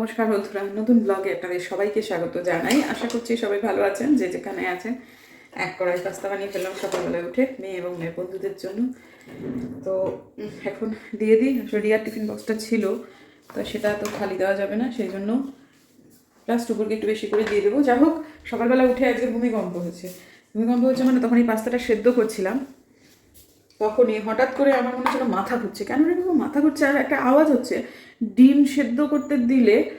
নমস্কার বন্ধুরা, নতুন ব্লগে আপনাদের সবাইকে স্বাগত জানাই। আশা করছি সবাই ভালো আছেন, যে যেখানে আছেন। এক কড়াই পাস্তা বানিয়ে ফেললাম সকালবেলায় উঠে, মেয়ে এবং মেয়ের বন্ধুদের জন্য। তো এখন দিয়ে দিই রিয়ার টিফিন বক্সটা ছিল, তো সেটা তো খালি দেওয়া যাবে না, সেই জন্য প্লাস টুকুরকে একটু বেশি করে দিয়ে দেবো। যা হোক, সকালবেলা উঠে আজকে ভূমিকম্প হয়েছে। ভূমিকম্প হচ্ছে মানে তখন এই পাস্তাটা সেদ্ধ করছিলাম। তখনই হঠাৎ করে আমার মনে হচ্ছিল মাথা ঘুরছে। কেন রে মাথা ঘুরছে? আর একটা আওয়াজ হচ্ছে। ডিম সেদ্ধ করতে দিলে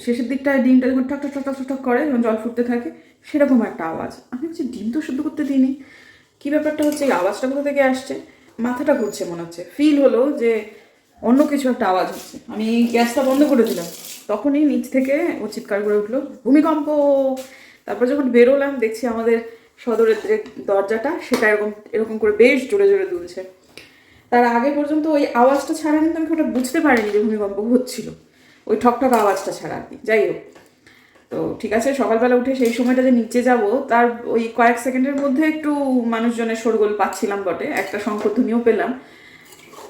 শেষের দিকটায় ডিমটা যখন ঠক ঠক ঠক ঠক করে যখন জল ফুটতে থাকে, সেরকম একটা আওয়াজ। আমি বলছি ডিম তো সেদ্ধ করতে দিইনি। কী ব্যাপারটা হচ্ছে, এই আওয়াজটা কোথা থেকে আসছে? মাথাটা ঘুরছে মনে হচ্ছে। ফিল হলো যে অন্য কিছু একটা আওয়াজ হচ্ছে। আমি গ্যাসটা বন্ধ করে দিলাম। তখনই নিচ থেকে ও চিৎকার করে উঠল, ভূমিকম্প! তারপর যখন বেরোলাম, দেখছি আমাদের সদরের যে দরজাটা, সেটা এরকম এরকম করে বেশ জোরে জোরে দুলছে। তার আগে পর্যন্ত ওই আওয়াজটা ছাড়া কিন্তু আমি ওটা বুঝতে পারিনি যে ভূমিকম্প হচ্ছিল। ওই ঠকঠক আওয়াজটা ছাড়া আর কি। যাই হোক। তো ঠিক আছে, সকালবেলা উঠে সেই সময়টা যে নিচে যাব, তার ওই কয়েক সেকেন্ডের মধ্যে একটু মানুষজনের শোরগোল পাচ্ছিলাম বটে, একটা শঙ্করধ্বনিও পেলাম।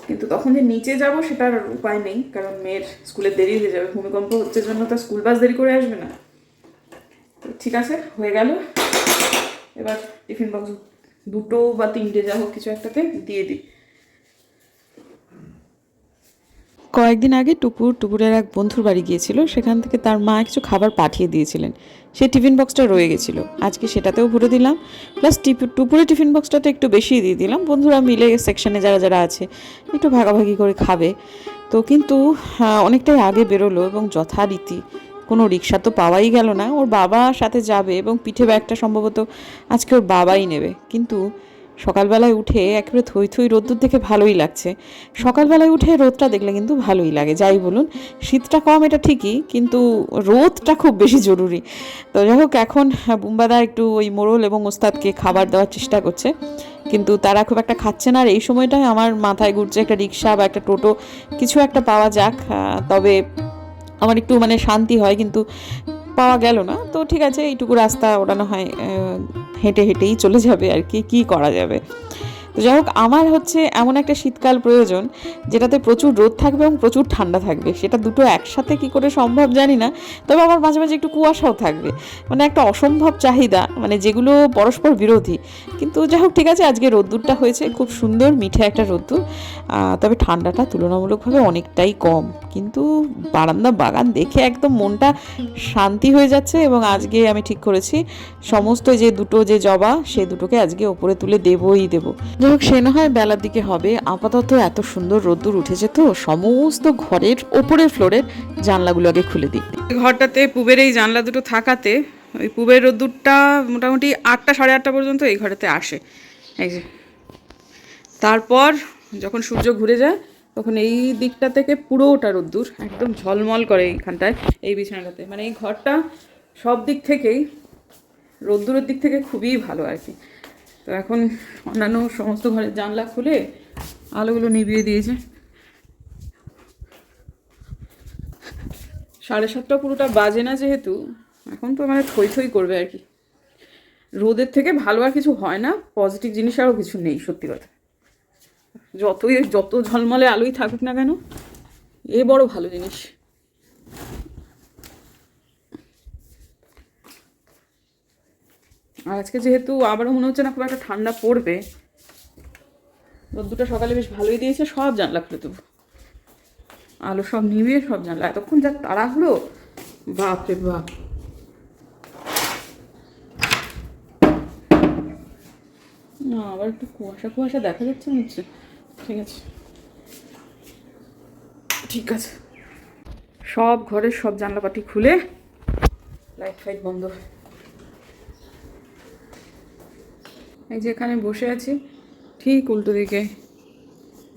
কিন্তু তখন যে নিচে যাব সেটার উপায় নেই, কারণ মেয়ের স্কুলে দেরি হয়ে যাবে, ভূমিকম্প হচ্ছে জন্য তো স্কুল বাস দেরি করে আসবে না। তো ঠিক আছে, হয়ে গেল। এবার টিফিন বক্স দুটো বা তিনটে যা হোক কিছু একটাতে দিয়ে দিই। কয়েকদিন আগে টুপুর টুপুরের এক বন্ধুর বাড়ি গিয়েছিল, সেখান থেকে তার মা কিছু খাবার পাঠিয়ে দিয়েছিলেন। সেই টিফিন বক্সটা রয়ে গেছিল। আজকে সেটাতেও ভরে দিলাম। প্লাস টুপুরের টিফিন বক্সটাতে একটু বেশি দিয়ে দিলাম। বন্ধুরা মিলে সেকশনে যারা যারা আছে, একটু ভাগাভাগি করে খাবে। তো কিন্তু অনেকটাই আগে বেরোলো এবং যথারীতি কোনো রিক্সা তো পাওয়াই গেল না। ওর বাবা সাথে যাবে এবং পিঠে ব্যাগটা সম্ভবত আজকে ওর বাবাই নেবে। কিন্তু সকালবেলায় উঠে একেবারে থই থই রোদ্দুর দেখে ভালোই লাগছে। সকালবেলায় উঠে রোদটা দেখলে কিন্তু ভালোই লাগে, যাই বলুন। শীতটা কম, এটা ঠিকই, কিন্তু রোদটা খুব বেশি জরুরি। তো যাই হোক, এখন বুম্বাদা একটু ওই মোড়ল এবং ওস্তাদকে খাবার দেওয়ার চেষ্টা করছে। কিন্তু তারা খুব একটা খাচ্ছে না, আর এই সময়টায় আমার মাথায় ঘুরছে একটা রিক্সা বা একটা টোটো, কিছু একটা পাওয়া যাক। তবে আমার একটু মানে শান্তি হয়, কিন্তু পাওয়া গেল না। তো ঠিক আছে, এইটুকু রাস্তা ওড়ানো হয় হেঁটে হেঁটেই চলে যাবে আর কি, কী করা যাবে? তো যাই হোক, আমার হচ্ছে এমন একটা শীতকাল প্রয়োজন যেটাতে প্রচুর রোদ থাকবে এবং প্রচুর ঠান্ডা থাকবে। সেটা দুটো একসাথে কি করে সম্ভব জানি না, তবে আমার মাঝে মাঝে একটু কুয়াশাও থাকবে। মানে একটা অসম্ভব চাহিদা মানে যেগুলো পরস্পর বিরোধী। কিন্তু যাই হোক, ঠিক আছে, আজকে রোদ্দুরটা হয়েছে, খুব সুন্দর, মিঠে একটা রোদ্দুর। তবে ঠান্ডাটা তুলনামূলকভাবে অনেকটাই কম। কিন্তু বারান্দা বাগান দেখে একদম মনটা শান্তি হয়ে যাচ্ছে এবং আজকে আমি ঠিক করেছি, সমস্ত যে দুটো যে জবা, সে দুটোকে আজকে ওপরে তুলে দেবই দেবো। যাই হোক সে না হয় বেলার দিকে হবে। আপাতত এত সুন্দর রোদ্দুর উঠেছে তো, সমস্ত ঘরের ওপরের ফ্লোরের জানলাগুলো আগে খুলে দিই। ঘরটাতে পুবের এই জানলা দুটো থাকাতে, ওই পুবের রোদ্দুরটা মোটামুটি আটটা, সাড়ে আটটা পর্যন্ত এই ঘরেতে আসে। এই যে। তারপর যখন সূর্য ঘুরে যায়, তখন এই দিকটা থেকে পুরোটা রোদ্দুর, একদম ঝলমল করে এইখানটায়, এই বিছানাটাতে। মানে এই ঘরটা সব দিক থেকেই, রোদ্দুরের দিক থেকে খুবই ভালো আর কি। তো এখন অন্যান্য সমস্ত ঘরের জানলা খুলে আলোগুলো নিভিয়ে দিয়েছে। সাড়ে সাতটা পুরোটা বাজে না যেহেতু, এখন তো মানে থই থই করবে আর কি। রোদের থেকে ভালো আর কিছু হয় না, পজিটিভ জিনিস আরও কিছু নেই, সত্যি কথা। যতই, যত ঝলমলে আলোই থাকুক না কেন, এ বড় ভালো জিনিস। আর আজকে যেহেতু আবারও মনে হচ্ছে না খুব একটা ঠান্ডা পড়বে রোদ্দুটা সকালে বেশ ভালোই দিয়েছে, সব জানলা খুলে দেবো। আলো সব নিভিয়ে সব জানলা। এতক্ষণ যা তাড়াহুড়ো বাপ রে বাপ। না, আবার একটু কুয়াশা কুয়াশা দেখা যাচ্ছে মনে ঠিক আছে। ঠিক আছে। সব ঘরের সব জানলাপাটি খুলে, লাইট ফাইট বন্ধ। এই যে এখানে বসে আছি, ঠিক উল্টো দিকে।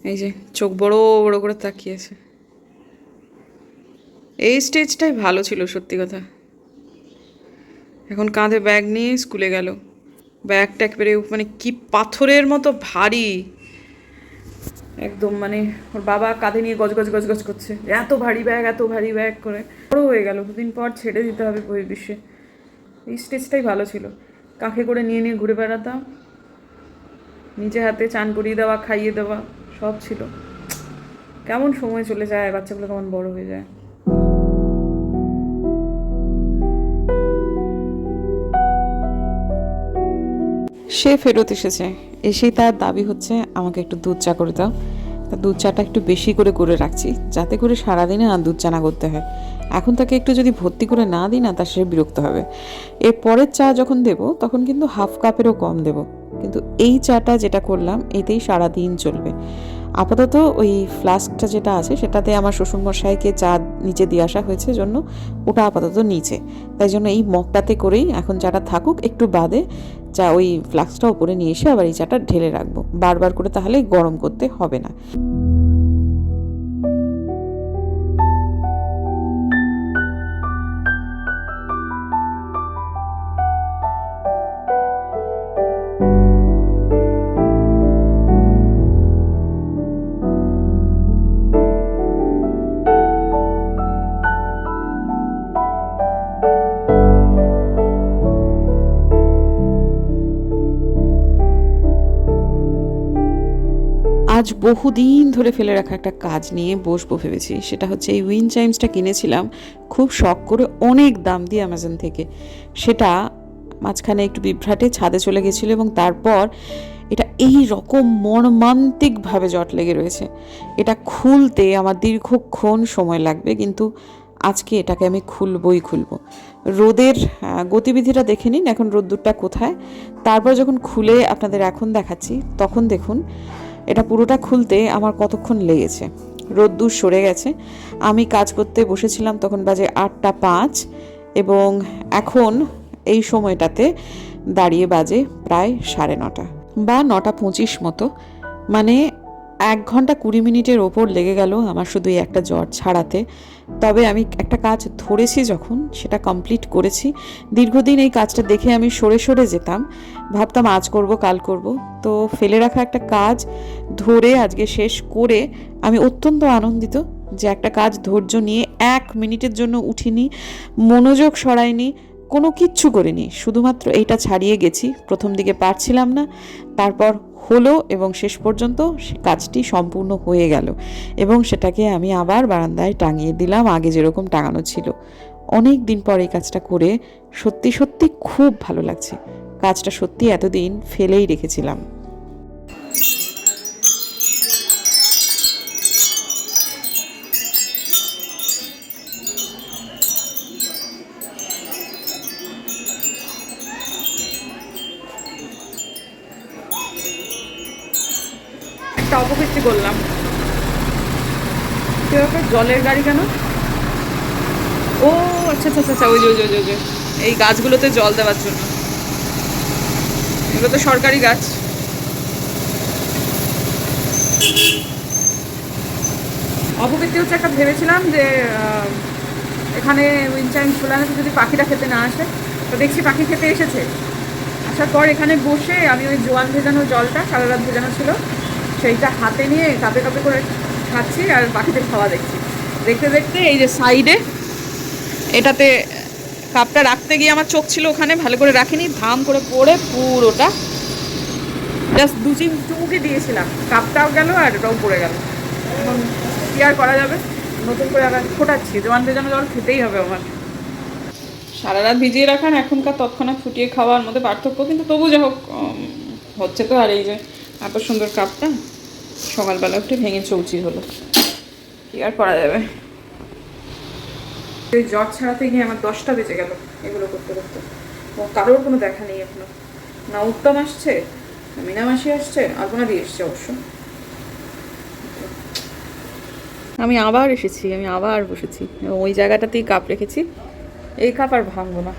এই যে চোখ বড় বড় করে তাকিয়েছে এই স্টেজটাই ভালো ছিল, সত্যি কথা। এখন কাঁধে ব্যাগ নিয়ে স্কুলে গেল। ব্যাগটা একেবারে মানে কি পাথরের মতো ভারী। একদম মানে ওর বাবা কাঁধে নিয়ে গজ গজ গজ গজ করছে। এত ভারী ব্যাগ, এত ভারী ব্যাগ করে। বড় হয়ে গেল, দুদিন পর ছেড়ে দিতে হবে বহির্বিশ্বে এই স্টেজটাই ভালো ছিল। কাঁখে করে নিয়ে নিয়ে ঘুরে বেড়াতাম। নিজে হাতে চান করিয়ে দেওয়া, খাইয়ে দেওয়া, সব ছিল। কেমন সময় চলে যায়, বাচ্চাগুলো কেমন বড় হয়ে যায়। সে ফেরত এসেছে। এসেই তার দাবি হচ্ছে, আমাকে একটু দুধ চা করে দাও। তা দুধ চাটা একটু বেশি করে করে রাখছি, যাতে করে সারাদিনে আর দুধ চা না করতে হয়। এখন তাকে একটু যদি ভর্তি করে না দিই না তা সে বিরক্ত হবে। এর পরের চা যখন দেব, তখন কিন্তু হাফ কাপেরও কম দেবো। কিন্তু এই চাটা যেটা করলাম, এতেই সারা দিন চলবে। আপাতত ওই ফ্লাস্কটা যেটা আছে, সেটাতে আমার শ্বশুরমশাইকে চা নিচে দিয়ে আসা হয়েছে জন্য, ওটা আপাতত নিচে। তাই জন্য এই মগটাতে করেই এখন চাটা থাকুক, একটু বাদে চা ওই ফ্লাস্কটা উপরে নিয়ে এসে আবার এই চাটা ঢেলে রাখব। বারবার করে তাহলে গরম করতে হবে না। বহুদিন ধরে ফেলে রাখা একটা কাজ নিয়ে বসবো ভেবেছি। সেটা হচ্ছে এই উইন চাইমসটা কিনেছিলাম, খুব শখ করে অনেক দাম দিয়ে অ্যামাজন থেকে। সেটা মাঝখানে একটু বিভ্রাটে ছাদে চলে গেছিল এবং তারপর এটা এই রকম মর্মান্তিকভাবে জট লেগে রয়েছে। এটা খুলতে আমার দীর্ঘক্ষণ সময় লাগবে, কিন্তু আজকে এটাকে আমি খুলবই খুলব। রোদের গতিবিধিটা দেখে নিন এখন রোদ্দুরটা কোথায়। তারপর যখন খুলে আপনাদের এখন দেখাচ্ছি, তখন দেখুন এটা পুরোটা খুলতে আমার কতক্ষণ লেগেছে? রোদ্দুর সরে গেছে। আমি কাজ করতে বসেছিলাম তখন বাজে আটটা পাঁচ এবং এখন এই সময়টাতে দাঁড়িয়ে বাজে প্রায় সাড়ে নটা বা নটা পঁচিশ মতো। মানে এক ঘণ্টা কুড়ি মিনিটের ওপর লেগে গেল আমার শুধু একটা জ্বর ছাড়াতে। তবে আমি একটা কাজ ধরেছি যখন, সেটা কমপ্লিট করেছি। দীর্ঘদিন এই কাজটা দেখে আমি সরে সরে যেতাম। ভাবতাম আজ করব, কাল করব। তো ফেলে রাখা একটা কাজ ধরে আজকে শেষ করে আমি অত্যন্ত আনন্দিত যে একটা কাজ ধৈর্য নিয়ে এক মিনিটের জন্য উঠিনি, মনোযোগ সরাইনি কোনো কিচ্ছু করিনি, শুধুমাত্র এইটা ছাড়িয়ে গেছি, প্রথম দিকে পারছিলাম না, তারপর হলো এবং শেষ পর্যন্ত কাজটি সম্পূর্ণ হয়ে গেল এবং সেটাকে আমি আবার বারান্দায় টাঙিয়ে দিলাম আগে যেরকম টাঙানো ছিল। অনেক দিন পর এই কাজটা করে সত্যি সত্যি খুব ভালো লাগছে। কাজটা সত্যি এতদিন ফেলেই রেখেছিলাম। একটা অপকীর্তি করলাম। জলের গাড়ি কেন? ও আচ্ছা আচ্ছা আচ্ছা ওই যে ওই যে, ওই যে, এই গাছগুলোতে জল দেওয়ার জন্য। এগুলো তো সরকারি গাছ। অপকীর্তি হচ্ছে একটা ভেবেছিলাম যে এখানে উইনচাইন আছে যদি পাখিটা খেতে না আসে। তো দেখছি পাখি খেতে এসেছে। আসার পর এখানে বসে আমি ওই জোয়ান ভেজানো জলটা সারা রাত ভেজানো ছিল। সেইটা হাতে নিয়ে কাপে কাপে করে খাচ্ছি আর পাখিদের খাওয়া দেখছি। দেখতে দেখতে এই যে সাইডে, এটাতে কাপটা রাখতে গিয়ে আমার চোখ ছিল ওখানে, ভালো করে রাখিনি ধাম করে পড়ে পুরোটা। জাস্ট দু চিম চুমুকি দিয়েছিলাম, কাপটাও গেল আর এটাও পড়ে গেল। এখন কি আর করা যাবে? নতুন করে আবার ফোটাচ্ছি জোয়ান ভেজানো জল খেতেই হবে আমার। সারা রাত ভিজিয়ে রাখার এখনকার তৎক্ষণাৎ ফুটিয়ে খাওয়ার মধ্যে পার্থক্য, কিন্তু তবু যাই হোক হচ্ছে তো আর এই যে এত সুন্দর কাপটা। সকালবেলা উঠে ভেঙে চৌচি হলো। কি আর করা যাবে? এই জ্বর ছাড়াতে গিয়ে আমার দশটা বেজে গেল এগুলো করতে করতে। ও কারোর কোনো দেখা নেই এখনও। না উত্তম আসছে না মিনামাসি আসছে আলপনা দিয়ে এসছে অবশ্য। আমি আবার এসেছি আমি আবার বসেছি। এবং ওই জায়গাটাতেই কাপ রেখেছি। এই কাপ আর ভাঙবো না।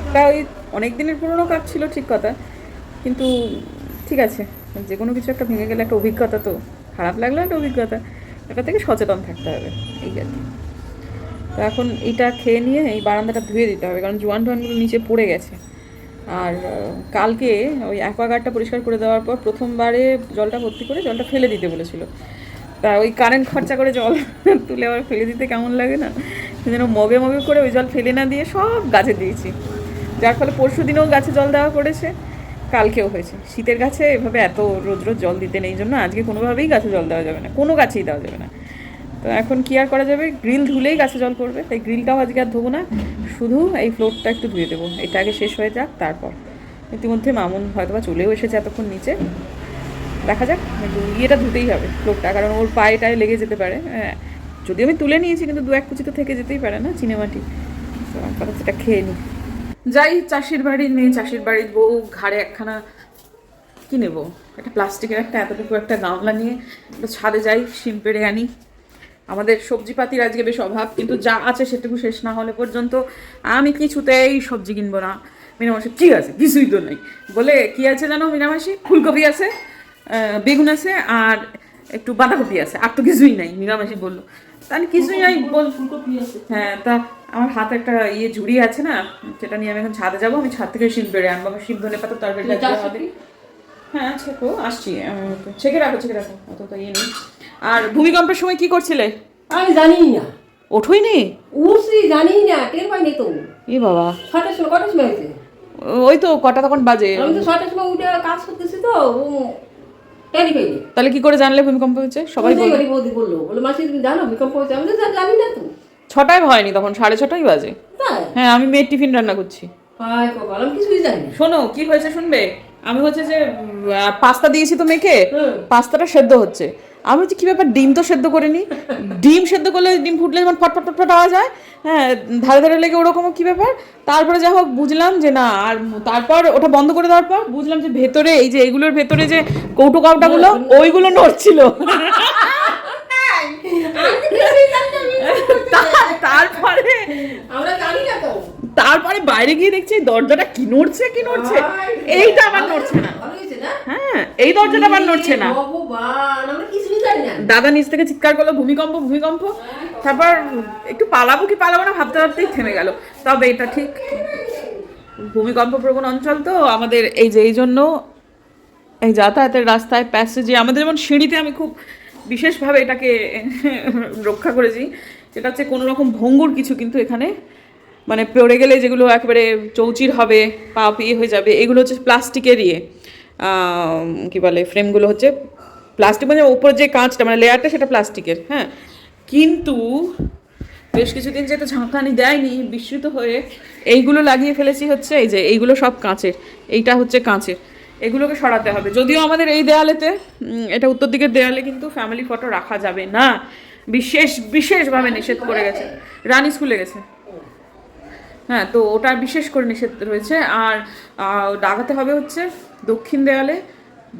একটা ওই অনেক দিনের পুরনো কাপ ছিল ঠিক কথা কিন্তু ঠিক আছে। যে কোনো কিছু একটা ভেঙে গেলে একটা অভিজ্ঞতা তো, খারাপ লাগল একটা অভিজ্ঞতা। এটা থেকে সচেতন থাকতে হবে, এই আর কি। তো এখন এইটা খেয়ে নিয়ে এই বারান্দাটা ধুয়ে দিতে হবে, কারণ জোয়ান টোয়ানগুলো নিচে পড়ে গেছে। আর কালকে ওই অ্যাকোয়াগার্ডটা পরিষ্কার করে দেওয়ার পর প্রথমবারে জলটা ভর্তি করে জলটা ফেলে দিতে বলেছিল। তা ওই কারেন্ট খরচা করে জল তুলে আবার ফেলে দিতে কেমন লাগে না? সেজন্য মগে মগে করে ওই জল ফেলে না দিয়ে সব গাছে দিয়েছি। যার ফলে পরশু দিনেও গাছে জল দেওয়া পড়েছে। কালকেও হয়েছে। শীতের গাছে এভাবে এত রোজ রোজ জল দিতে নেই জন্য আজকে কোনোভাবেই গাছে জল দেওয়া যাবে না। কোনো গাছেই দেওয়া যাবে না। তো এখন কি আর করা যাবে? গ্রিল ধুলেই গাছে জল পড়বে। তাই গ্রিলটাও আজকে আর ধোবো না। শুধু এই ফ্লোরটা একটু ধুয়ে দেবো। এটা আগে শেষ হয়ে যাক, তারপর। ইতিমধ্যে মামুন হয়তো বা চলেও এসেছে এতক্ষণ নিচে। দেখা যাক ইয়েটা ধুতেই হবে লোকটা কারণ ওর পায়ে টায়ে লেগে যেতে পারে। হ্যাঁ যদিও আমি তুলে নিয়েছি, কিন্তু দু এক কুচি তো থেকে যেতেই পারে না চিনেমাটি। তো সেটা খেয়ে নিই। যাই চাষির বাড়ির মেয়ে চাষির বাড়ির বউ ঘাড়ে একখানা কি নেব? একটা প্লাস্টিকের একটা এতটুকু একটা গামলা নিয়ে একটু ছাদে যাই শিম পেড়ে আনি। আমাদের সবজিপাতির আজকে বেশ অভাব কিন্তু যা আছে সেটুকু শেষ না হলে পর্যন্ত আমি কিছুতেই সবজি কিনবো না। মিনামাসি ঠিক আছে কিছুই তো নেই। বলে কি আছে জানো মিনামাসি? ফুলকপি আছে বেগুন আছে আর একটু বাঁধাকপি আছে আর তো কিছুই নাই মিনামাসি বলল। তাহলে কিছুই নাই বল। ফুলকপি আছে। হ্যাঁ তা আমার হাতে একটা ইয়ে ঝুড়ি আছে না সেটা নিয়ে আমি এখন ছাদে যাব আমি ছাদ থেকে শিম পেড়ে আনব শিম ধনে পাতা তরকারি হবে হ্যাঁ ছেকো আসছি। ছেঁকে রাখো ছেঁকে রাখো অত তো ইয়ে নেই। আর ভূমিকম্পের সময় কি করছিলে? আমি জানি না। ওঠোই নি উঠছি জানি না টের পাইনি তো। এ বাবা। ছটার সময় কটার সময় হয়েছে? ওই তো কটা তখন বাজে। আমি তো ছটার সময় উঠে কাজ করতেছি তো তাহলে কি করে জানলে ভূমিকম্প হচ্ছে সবাই বলল বলল বলে মাসি তুমি জানো ভূমিকম্প হয়েছে? আমি তো জানি না তো। ছটায় হয়নি তখন সাড়ে ছটাই বাজে। হ্যাঁ আমি মেয়ের টিফিন রান্না করছি। শোনো কি হয়েছে শুনবে? আমি হচ্ছে যে পাস্তা দিয়েছি তো মেখে হুম। পাস্তাটা সেদ্ধ হচ্ছে। আমি হচ্ছে কি ব্যাপার ডিম তো সেদ্ধ করে নি ডিম সেদ্ধ করলে ডিম ফুটলে যেমন ফটফট ফটফট আওয়াজ হয় হ্যাঁ ধারে ধারে লেগে ওরকমও কি ব্যাপার? তারপরে যা হোক বুঝলাম যে না আর তারপর ওটা বন্ধ করে দেওয়ার পর বুঝলাম যে ভেতরে এই যে এগুলোর ভেতরে যে কৌটো কাউটাগুলো ওইগুলো নড়ছিল। তারপরে আমরা জানি না তো। তারপরে বাইরে গিয়ে দেখছি দরজাটা কি নড়ছে কি নড়ছে? এইটা আবার নড়ছে না। হ্যাঁ এই দরজাটা আবার নড়ছে না। ভগবান আমরা কিছুই জানি না। দাদা নিচ থেকে চিৎকার করল ভূমিকম্প ভূমিকম্প। তারপর একটু পালাবো কি পালাবো না ভাবতে ভাবতেই থেমে গেল। তবে এটা ঠিক। ভূমিকম্প প্রবণ অঞ্চল তো আমাদের এই যে এই জন্য এই যাতায়াতের রাস্তায় প্যাসেজে আমাদের যেমন সিঁড়িতে আমি খুব বিশেষভাবে এটাকে রক্ষা করেছি। সেটা হচ্ছে কোনো রকম ভঙ্গুর কিছু কিন্তু এখানে মানে পড়ে গেলে যেগুলো একেবারে চৌচির হবে, পা ইয়ে হয়ে যাবে, এগুলো হচ্ছে প্লাস্টিকের ইয়ে কি বলে, ফ্রেমগুলো হচ্ছে প্লাস্টিক মানে ওপর যে কাঁচটা মানে লেয়ারটা সেটা প্লাস্টিকের হ্যাঁ। কিন্তু বেশ কিছুদিন যেহেতু ঝাঁকানি দেয়নি, বিস্মিত হয়ে, এইগুলো লাগিয়ে ফেলেছি হচ্ছে এই যে, এইগুলো সব কাঁচের, এইটা হচ্ছে কাঁচের। এগুলোকে সরাতে হবে। যদিও আমাদের এই দেয়ালেতে এটা উত্তর দিকের দেয়ালে কিন্তু ফ্যামিলি ফটো রাখা যাবে না। বিশেষ, বিশেষভাবে নিষেধ করে গেছে। রানী স্কুলে গেছে। হ্যাঁ তো ওটা বিশেষ করে নিষেধ রয়েছে। আর লাগাতে হবে হচ্ছে দক্ষিণ দেয়ালে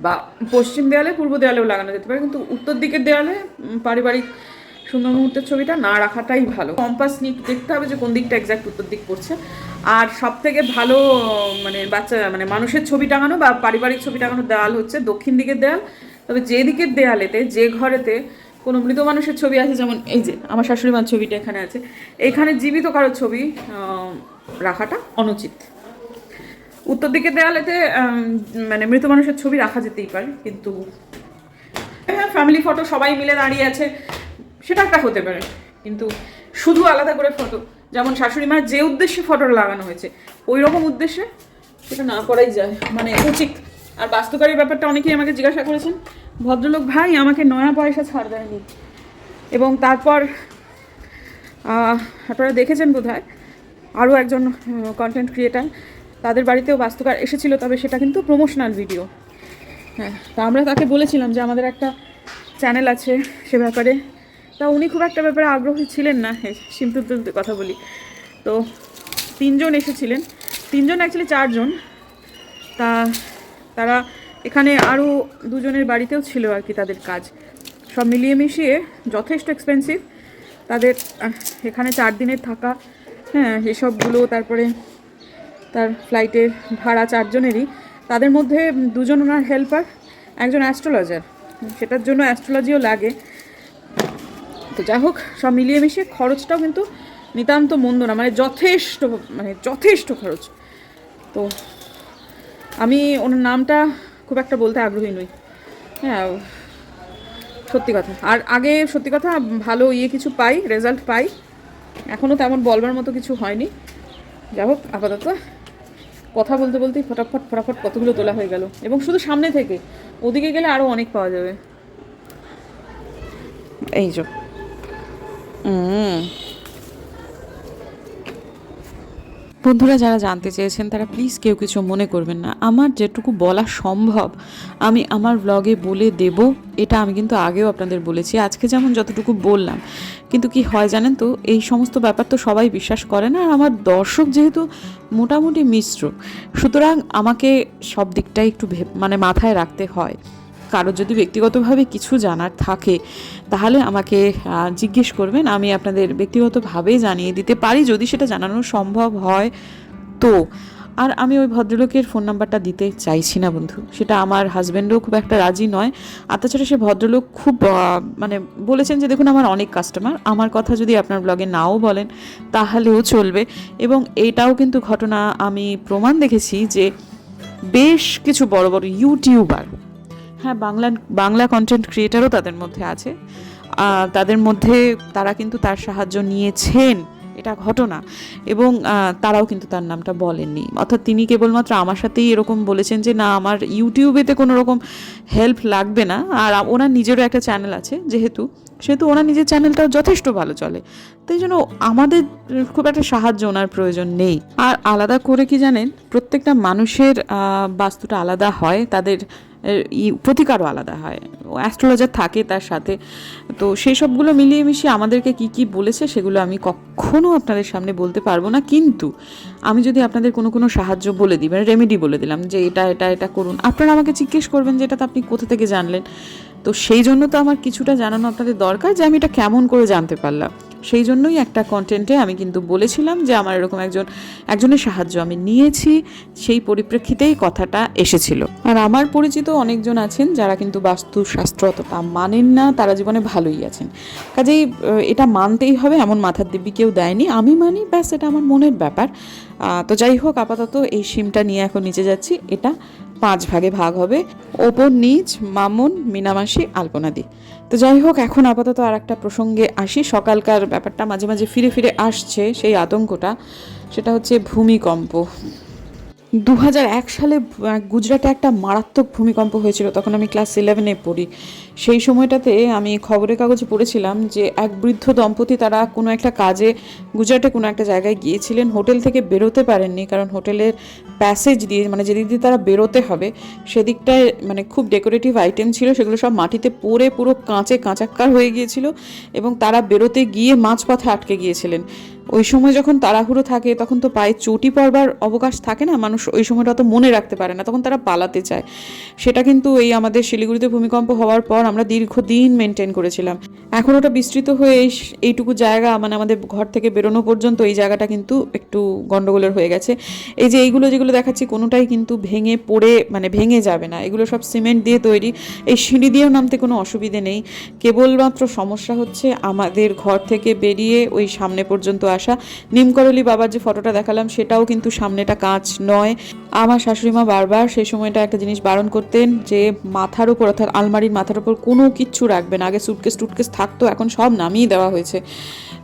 বা পশ্চিম দেয়ালে, পূর্ব দেয়ালেও লাগানো যেতে পারে। কিন্তু উত্তর দিকের দেয়ালে পারিবারিক সুন্দর মুহূর্তের ছবিটা না রাখাটাই ভালো। কম্পাস নিয়ে দেখতে হবে যে কোন দিকটা এক্সাক্ট উত্তর দিক পড়ছে। আর সব থেকে ভালো মানে বাচ্চা মানে মানুষের ছবি টাঙানো বা পারিবারিক ছবি টাঙানো দেয়াল হচ্ছে দক্ষিণ দিকের দেয়াল। তবে যে দিকের দেয়ালেতে, যে ঘরেতে কোনো মৃত মানুষের ছবি আছে, যেমন এই যে আমার শাশুড়ি মার ছবিটা এখানে আছে। এখানে জীবিত কারোর ছবি রাখাটা অনুচিত। উত্তর দিকের দেয়ালেতে মানে মৃত মানুষের ছবি রাখা যেতেই পারে, কিন্তু হ্যাঁ ফ্যামিলি ফটো সবাই মিলে দাঁড়িয়ে আছে। সেটা একটা হতে পারে। কিন্তু শুধু আলাদা করে ফটো যেমন শাশুড়ি মার যে উদ্দেশ্যে ফটোটা লাগানো হয়েছে ওই রকম উদ্দেশ্যে সেটা না করাই যায় মানে উচিত। আর বাস্তুকারীর ব্যাপারটা অনেকেই আমাকে জিজ্ঞাসা করেছেন, ভদ্রলোক ভাই, আমাকে নয়া পয়সা ছাড় দেয়নি। এবং তারপর আপনারা দেখেছেন বোধ হয় আরও একজন কন্টেন্ট ক্রিয়েটার তাদের বাড়িতেও বাস্তুকার এসেছিল, তবে সেটা কিন্তু প্রমোশনাল ভিডিও হ্যাঁ তা আমরা তাকে বলেছিলাম যে আমাদের একটা চ্যানেল আছে সে ব্যাপারে তা উনি খুব একটা ব্যাপারে আগ্রহী ছিলেন না সিম্পল তুলতে কথা বলি। তো তিনজন এসেছিলেন। তিনজন অ্যাকচুয়ালি চারজন। তা তারা এখানে আরও দুজনের বাড়িতেও ছিল আর কি তাদের কাজ। সব মিলিয়ে মিশিয়ে যথেষ্ট এক্সপেন্সিভ তাদের এখানে চার দিনের থাকা হ্যাঁ এসবগুলো, তারপরে তার ফ্লাইটের ভাড়া চারজনেরই। তাদের মধ্যে দুজন ওনার হেল্পার একজন অ্যাস্ট্রোলজার সেটার জন্য অ্যাস্ট্রোলজিও লাগে। তো যাই হোক, সব মিলিয়ে মিশিয়ে খরচটাও কিন্তু নিতান্ত মন্দ না মানে যথেষ্ট মানে যথেষ্ট খরচ। তো আমি ওনার নামটা খুব একটা বলতে আগ্রহী নই। হ্যাঁ সত্যি কথা। আর আগে সত্যি কথা, ভালো ইয়ে কিছু পাই রেজাল্ট পাই। এখনও তেমন বলবার মতো কিছু হয়নি। যাই হোক, আপাতত কথা বলতে বলতেই ফটাফট ফটাফট কতগুলো তোলা হয়ে গেল। এবং শুধু সামনে থেকে, ওদিকে গেলে আরও অনেক পাওয়া যাবে। এই যে। বন্ধুরা, যারা জানতে চেয়েছেন, তারা প্লিজ কেউ কিছু মনে করবেন না। আমার যেটুকু বলা সম্ভব, আমি আমার ব্লগে বলে দেব, এটা আমি কিন্তু আগেও আপনাদের বলেছি, আজকে যেমন যতটুকু বললাম। কিন্তু কি হয় জানেন তো, এই সমস্ত ব্যাপার তো সবাই বিশ্বাস করে না, আর আমার দর্শক যেহেতু মোটামুটি মিশ্র, সুতরাং আমাকে সব দিকটাই একটু মানে মাথায় রাখতে হয়। কারোর যদি ব্যক্তিগতভাবে কিছু জানার থাকে তাহলে আমাকে জিজ্ঞেস করবেন। আমি আপনাদের ব্যক্তিগতভাবে জানিয়ে দিতে পারি যদি সেটা জানানো সম্ভব হয় তো। আর আমি ওই ভদ্রলোকের ফোন নাম্বারটা দিতে চাইছি না বন্ধু। সেটা আমার হাজব্যান্ডও খুব একটা রাজি নয়। আর তাছাড়া সে ভদ্রলোক খুব মানে বলেছেন যে, দেখুন, আমার অনেক কাস্টমার আমার কথা যদি আপনার ব্লগে নাও বলেন, তাহলেও চলবে। এবং এটাও কিন্তু ঘটনা আমি প্রমাণ দেখেছি যে, বেশ কিছু বড় বড় ইউটিউবার হ্যাঁ বাংলা বাংলা কন্টেন্ট ক্রিয়েটারও তাদের মধ্যে আছে। তাদের মধ্যে তারা কিন্তু তার সাহায্য নিয়েছেন, এটা ঘটনা। এবং তারাও কিন্তু তার নামটা বলেননি। অর্থাৎ তিনি কেবলমাত্র আমার সাথেই এরকম বলেছেন যে, না, আমার ইউটিউবেতে কোনো রকম হেল্প লাগবে না। আর ওনার নিজেরও একটা চ্যানেল আছে, যেহেতু, সেহেতু ওনার নিজের চ্যানেলটাও যথেষ্ট ভালো চলে। তাই জন্য আমাদের খুব একটা সাহায্য ওনার প্রয়োজন নেই। আর আলাদা করে কি জানেন, প্রত্যেকটা মানুষের বাস্তুটা আলাদা হয়, তাদের প্রতিকারও আলাদা হয়। অ্যাস্ট্রোলজার থাকে তার সাথে। তো সেই সবগুলো মিলিয়ে মিশিয়ে আমাদেরকে কি কি বলেছে সেগুলো আমি কখনও আপনাদের সামনে বলতে পারব না। কিন্তু আমি যদি আপনাদের কোনো কোনো সাহায্য বলে দিই মানে রেমেডি বলে দিলাম যে এটা এটা এটা করুন। আপনারা আমাকে জিজ্ঞেস করবেন যে এটা তো আপনি কোথা থেকে জানলেন? তো সেই জন্য তো আমার কিছুটা জানানো আপনাদের দরকার যে আমি এটা কেমন করে জানতে পারলাম। সেই জন্যই একটা কন্টেন্টে আমি কিন্তু বলেছিলাম যে আমার এরকম একজন, একজনের সাহায্য আমি নিয়েছি, সেই পরিপ্রেক্ষিতেই কথাটা এসেছিল। আর আমার পরিচিত অনেকজন আছেন যারা কিন্তু বাস্তুশাস্ত্র অতটা মানেন না, তারা জীবনে ভালোই আছেন। কাজেই এটা মানতেই হবে, এমন মাথার দিব্যি কেউ দেয়নি। আমি মানি, ব্যাস, এটা আমার মনের ব্যাপার। তো যাই হোক, আপাতত এই সিমটা নিয়ে এখন নিচে যাচ্ছি। এটা পাঁচ ভাগে ভাগ হবে। ওপর নিচ মামুন, মিনামাসি, আলপনাদি। তো যাই হোক, এখন আপাতত আর একটা প্রসঙ্গে আসি। সকালকার ব্যাপারটা মাঝে মাঝে ফিরে ফিরে আসছে সেই আতঙ্কটা। সেটা হচ্ছে ভূমিকম্প। দু সালে গুজরাটে একটা মারাত্মক ভূমিকম্প হয়েছিল, তখন আমি ক্লাস ইলেভেনে পড়ি। সেই সময়টাতে আমি খবরের কাগজে পড়েছিলাম যে, এক বৃদ্ধ দম্পতি তারা কোনো একটা কাজে, গুজরাটে কোনো একটা জায়গায় গিয়েছিলেন, হোটেল থেকে বেরোতে পারেননি, কারণ হোটেলের প্যাসেজ দিয়ে মানে যেদিক দিয়ে তারা বেরোতে হবে, সেদিকটায় মানে খুব ডেকোরেটিভ আইটেম ছিল, সেগুলো সব মাটিতে পড়ে পুরো কাঁচে কাঁচাক্কার হয়ে গিয়েছিল, এবং তারা বেরোতে গিয়ে মাঝপথে আটকে গিয়েছিলেন। ওই সময় যখন তাড়াহুড়ো থাকে, তখন তো পায়ে চটি পড়বার অবকাশ থাকে না? মানুষ ওই সময়টা তো মনে রাখতে পারে না, তখন তারা পালাতে চায়। সেটা কিন্তু এই আমাদের শিলিগুড়িতে ভূমিকম্প হওয়ার পর আমরা দীর্ঘদিন মেনটেন করেছিলাম। এখন ওটা বিস্তৃত হয়ে এই এইটুকু জায়গা মানে আমাদের ঘর থেকে বেরোনো পর্যন্ত এই জায়গাটা কিন্তু একটু গণ্ডগোলের হয়ে গেছে। এই যে এইগুলো যেগুলো দেখাচ্ছি, কোনোটাই কিন্তু ভেঙে পড়ে মানে ভেঙে যাবে না। এগুলো সব সিমেন্ট দিয়ে তৈরি। এই সিঁড়ি দিয়েও নামতে কোনো অসুবিধে নেই। কেবলমাত্র সমস্যা হচ্ছে আমাদের ঘর থেকে বেরিয়ে ওই সামনে পর্যন্ত আসা। নিমকরলি বাবার যে ফটোটা দেখালাম, সেটাও কিন্তু সামনেটা কাঁচ নয়। আমার শাশুড়িমা বারবার সেই সময়টা একটা জিনিস বারণ করতেন যে, মাথার উপর অর্থাৎ আলমারির মাথার উপর কোনো কিচ্ছু রাখবেন আগে সুটকেস টুটকেস থাকতো, এখন সব নামিয়ে দেওয়া হয়েছে।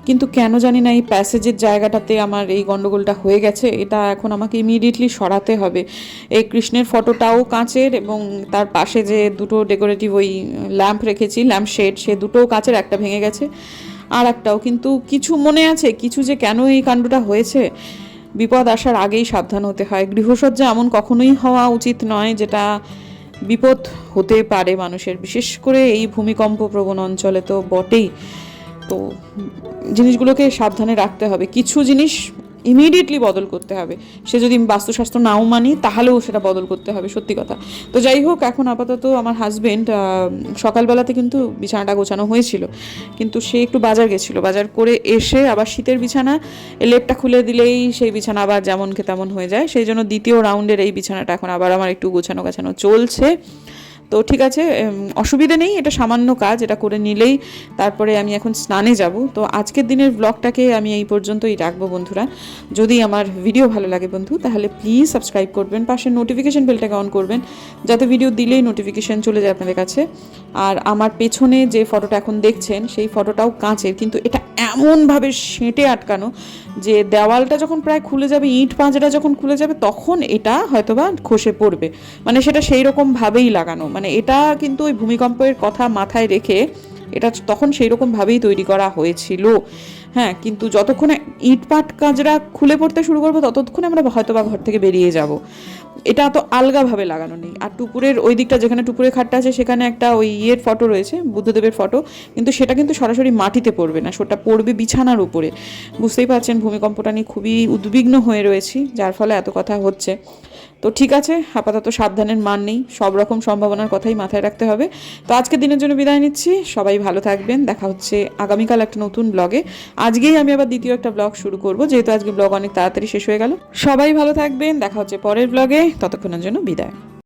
কিন্তু কেন জানি না এই প্যাসেজের জায়গাটাতে আমার এই গন্ডগোলটা হয়ে গেছে, এটা এখন আমাকে ইমিডিয়েটলি সরাতে হবে। এই কৃষ্ণের ফটোটাও কাঁচের এবং তার পাশে যে দুটো ডেকোরেটিভ ওই ল্যাম্প রেখেছি ল্যাম্প শেড সে দুটোও কাঁচের, একটা ভেঙে গেছে। আর একটাও কিন্তু কিছু মনে আছে? কিছু যে কেন এই কাণ্ডটা হয়েছে? বিপদ আসার আগেই সাবধান হতে হয়। গৃহসজ্জা এমন কখনোই হওয়া উচিত নয় যেটা বিপদ হতে পারে মানুষের। বিশেষ করে এই ভূমিকম্প প্রবণ অঞ্চলে তো বটেই। তো, জিনিসগুলোকে সাবধানে রাখতে হবে। কিছু জিনিস ইমিডিয়েটলি বদল করতে হবে। সে যদি বাস্তুশাস্ত্র নাও মানি, তাহলেও সেটা বদল করতে হবে, সত্যি কথা। তো যাই হোক, এখন আপাতত আমার হাজবেন্ড সকালবেলাতে কিন্তু বিছানাটা গোছানো হয়েছিল। কিন্তু সে একটু বাজার গেছিল। বাজার করে এসে আবার শীতের বিছানা লেপটা খুলে দিলেই সেই বিছানা আবার যেমনকে তেমন হয়ে যায়। সেই জন্য দ্বিতীয় রাউন্ডের এই বিছানাটা এখন আবার আমার একটু গোছানো গাছানো চলছে। তো ঠিক আছে অসুবিধে নেই, এটা সামান্য কাজ, এটা করে নিলেই তারপরে আমি এখন স্নানে যাব। তো আজকের দিনের ব্লগটাকে আমি এই পর্যন্তই রাখব বন্ধুরা। যদি আমার ভিডিও ভালো লাগে বন্ধু, তাহলে প্লিজ সাবস্ক্রাইব করবেন, পাশে নোটিফিকেশন বেলটাকে অন করবেন, যাতে ভিডিও দিলেই নোটিফিকেশান চলে যায় আপনাদের কাছে। আর আমার পেছনে যে ফটোটা এখন দেখছেন, সেই ফটোটাও কাঁচের, কিন্তু এটা এমনভাবে সেঁটে আটকানো যে দেওয়ালটা যখন প্রায় খুলে যাবে, ইট পাঁচটা যখন খুলে যাবে, তখন এটা হয়তোবা খসে পড়বে। মানে সেটা সেই রকমভাবেই লাগানো। মানে এটা কিন্তু ওই ভূমিকম্পের কথা মাথায় রেখে এটা তখন সেই রকমভাবেই তৈরি করা হয়েছিল। হ্যাঁ কিন্তু যতক্ষণে ইট পাট কাজরা খুলে পড়তে শুরু করব, ততক্ষণে আমরা হয়তো বা ঘর থেকে বেরিয়ে যাব। এটা তো আলগাভাবে লাগানো নেই। আর টুপুরের ওই দিকটা, যেখানে টুপুরের খাটটা আছে, সেখানে একটা ওই ইয়ের ফটো রয়েছে, বুদ্ধদেবের ফটো। কিন্তু সেটা কিন্তু সরাসরি মাটিতে পড়বে না, সেটা পড়বে বিছানার উপরে। বুঝতেই পারছেন, ভূমিকম্পটা নিয়ে খুবই উদ্বিগ্ন হয়ে রয়েছি, যার ফলে এত কথা হচ্ছে। তো ঠিক আছে, আপাতত সাবধানের মান নেই, সব রকম সম্ভাবনার কথাই মাথায় রাখতে হবে। তো আজকের দিনের জন্য বিদায় নিচ্ছি, সবাই ভালো থাকবেন, দেখা হচ্ছে আগামীকাল একটা নতুন ব্লগে আজকেই আমি আবার দ্বিতীয় একটা ব্লগ শুরু করব, যেহেতু আজকে ব্লগ অনেক তাড়াতাড়ি শেষ হয়ে গেল। সবাই ভালো থাকবেন, দেখা হচ্ছে পরের ব্লগে ততক্ষণের জন্য বিদায়।